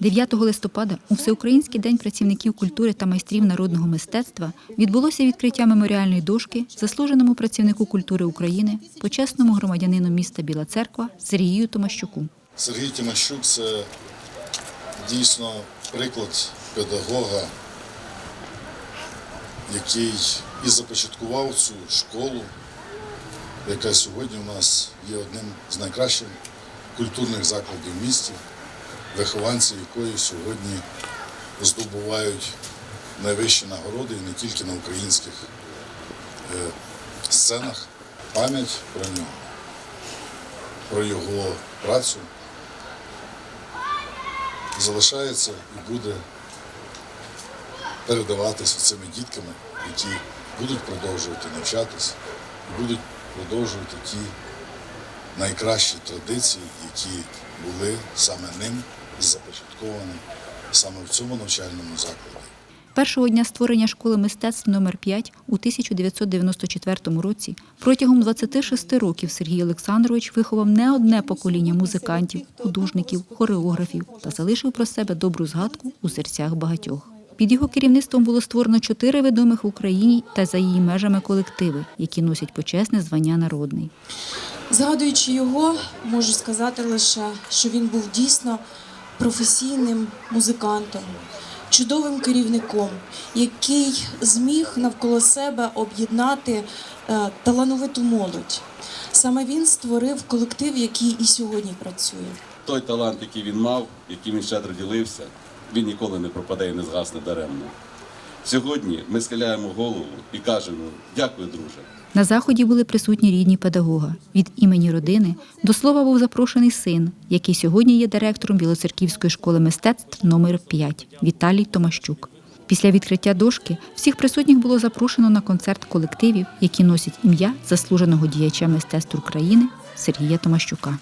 9 листопада у Всеукраїнський день працівників культури та майстрів народного мистецтва відбулося відкриття меморіальної дошки заслуженому працівнику культури України, почесному громадянину міста Біла Церква Сергію Томащуку. Сергій Тимощук це дійсно приклад педагога, який і започаткував цю школу, яка сьогодні у нас є одним з найкращих культурних закладів в місті, вихованці якої сьогодні здобувають найвищі нагороди і не тільки на українських е, сценах. Пам'ять про нього, про його працю залишається і буде передаватися цими дітками, які будуть продовжувати навчатись і будуть продовжувати ті найкращі традиції, які були саме ним започатковані саме в цьому навчальному закладі. Першого дня створення школи мистецтв номер 5 у 1994 році протягом 26 років Сергій Олександрович виховав не одне покоління музикантів, художників, хореографів та залишив про себе добру згадку у серцях багатьох. Під його керівництвом було створено чотири відомих в Україні та за її межами колективи, які носять почесне звання народний. Згадуючи його, можу сказати лише, що він був дійсно професійним музикантом, чудовим керівником, який зміг навколо себе об'єднати е, талановиту молодь. Саме він створив колектив, який і сьогодні працює. Той талант, який він мав, яким він щедро ділився, він ніколи не пропаде і не згасне даремно. Сьогодні ми схиляємо голову і кажемо дякую, друже. На заході були присутні рідні педагога. Від імені родини до слова був запрошений син, який сьогодні є директором Білоцерківської школи мистецтв номер 5 Віталій Томащук. Після відкриття дошки всіх присутніх було запрошено на концерт колективів, які носять ім'я заслуженого діяча мистецтв України Сергія Томащука.